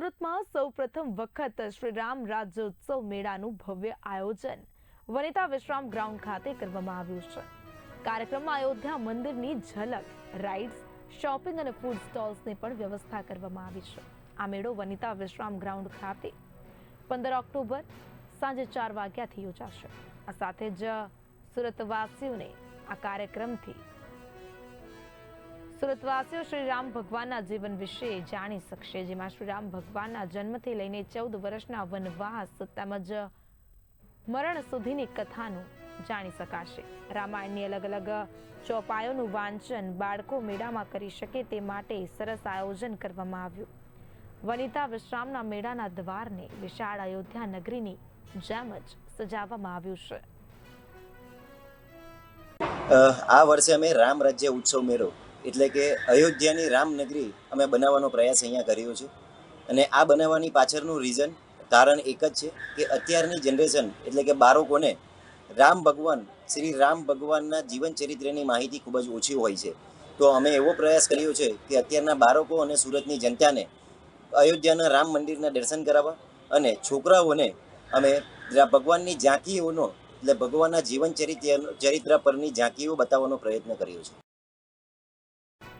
સુરતમાં સૌપ્રથમ વખત શ્રીરામ રાજ્યોત્સવ મેળાનું ભવ્ય આયોજન વનિતા વિશ્રામ ગ્રાઉન્ડ ખાતે કરવામાં આવ્યું છે. કાર્યક્રમમાં અયોધ્યા મંદિરની ઝલક રાઇડ્સ શોપિંગ અને ફૂડ સ્ટોલ્સની પણ વ્યવસ્થા કરવામાં આવી છે. આ મેળો વનિતા વિશ્રામ ગ્રાઉન્ડ ખાતે પંદર ઓક્ટોબર સાંજે ચાર વાગ્યાથી યોજાશે. આ સાથે જ સુરતવાસીઓને આ કાર્યક્રમથી સુરતવાસીઓ શ્રી રામ ભગવાનના જીવન વિશે જાણી શકશે, જેમાં શ્રી રામ ભગવાનના જન્મથી લઈને ચૌદ વર્ષના વનવાસ તેમજ મરણ સુધીની કથાનું જાણી શકાશે. રામાયણની અલગ અલગ ચોપાયોનું વાંચન બાળકો મેળામાં કરી શકે તે માટે સરસ આયોજન કરવામાં આવ્યું. વનિતા વિશ્રામના મેળાના દ્વારને વિશાળ અયોધ્યા નગરીની જેમ જ સજાવવામાં આવ્યું છે. આ વર્ષે અમે રામ રાજ્ય ઉત્સવ મેળો એટલે કે અયોધ્યાની રામનગરી અમે બનાવવાનો પ્રયાસ અહીંયા કર્યો છે. અને આ બનાવવાની પાછળનું રીઝન કારણ એક જ છે કે અત્યારની જનરેશન એટલે કે બાળકોને રામ ભગવાન, શ્રી રામ ભગવાનના જીવન ચરિત્રની માહિતી ખૂબ જ ઓછી હોય છે. તો અમે એવો પ્રયાસ કર્યો છે કે અત્યારના બાળકો અને સુરતની જનતાને અયોધ્યાના રામ મંદિરના દર્શન કરાવવા અને છોકરાઓને અમે ભગવાનની ઝાંકીઓનો એટલે ભગવાનના જીવન ચરિત્ર ચરિત્ર પરની ઝાંકીઓ બતાવવાનો પ્રયત્ન કર્યો છે.